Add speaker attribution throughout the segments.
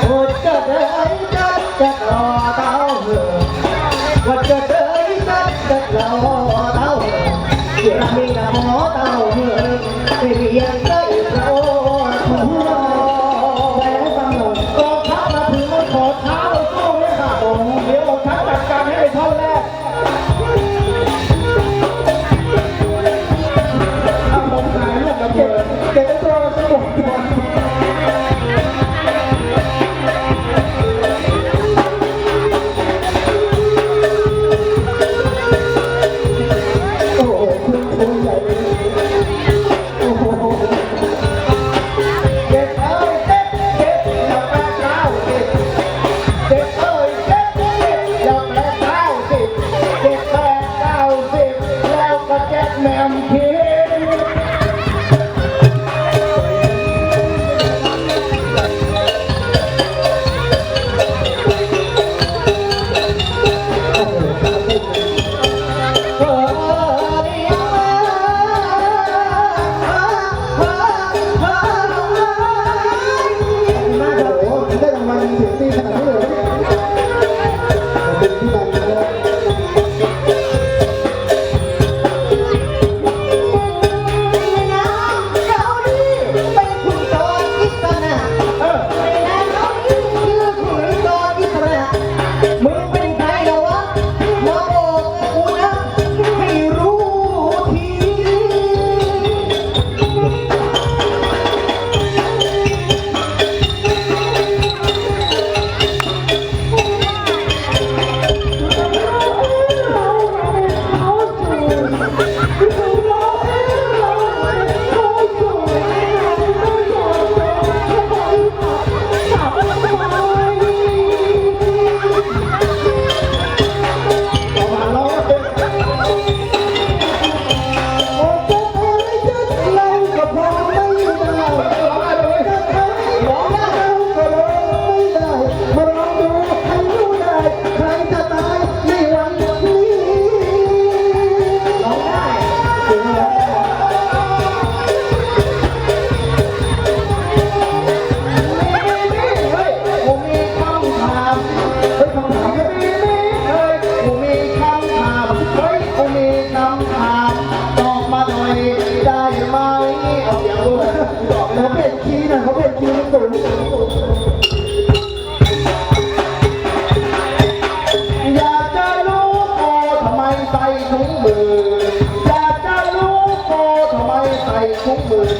Speaker 1: โอ้
Speaker 2: จะเดินจะจอ
Speaker 1: เต้า
Speaker 2: หื
Speaker 1: อว่าจะเดินจะจอ
Speaker 2: เต้า
Speaker 1: เหือที่รัมี
Speaker 2: แต่หมอเต้า
Speaker 1: หือที่เรี
Speaker 2: ยเต้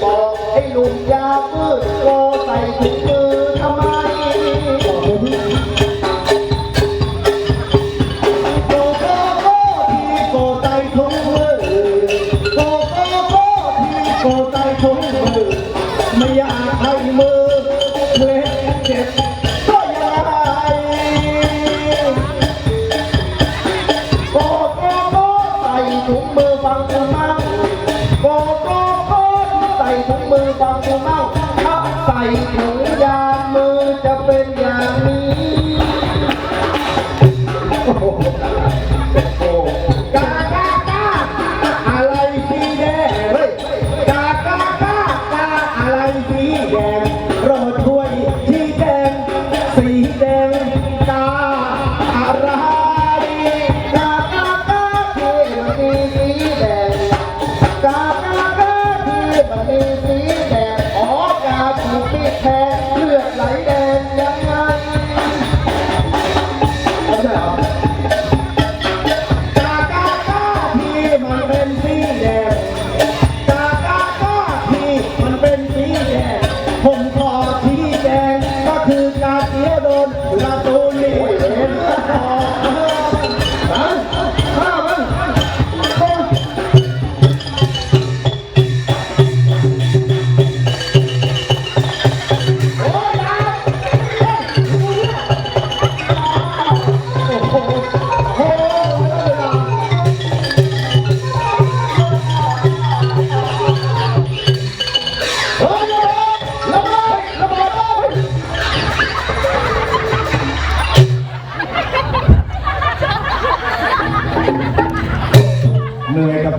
Speaker 2: บอกให้ลุงยาพืชโลใส่ถุงมือทำไม Thank you.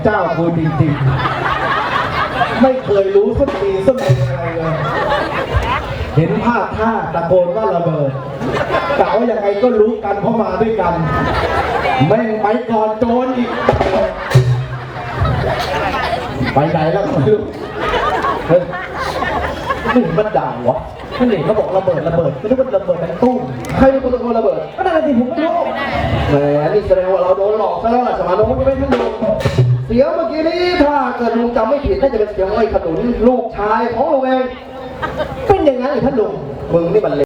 Speaker 2: เจ้ากูจริงๆ ไม่เคยรู้สักทีสักอะไรเลย เห็นภาพท่าตะโกนว่าระเบิดแต่ว่ายังไงก็รู้กันเพราะมาด้วยกัน แม่งไปก่อนโจนอีก
Speaker 1: ไปไหนแล้วไม่ะเฮ้ยนี่มันด่าวะพี่หลิงก็บอกระเบิดระเบิดไม่รู้ว่าระเบิดแป็นตุ้มใครเป็นคนตะโกนระเบิดก็นั่นสิผมไม่รู้แหมนี่แสดงว่าเราโดนหลอกซะแล้วล่ะสมานงก็ไม่ทันโดน เสียงเมื่อกี้นี้ถ้าเกิดลุงจำไม่ผิดน่าจะเป็นเสียงไอ้ขนุนลูกชายของลุงเองเป็นอย่างนั้นเหรอท่านลุงมึงนี่มันเลว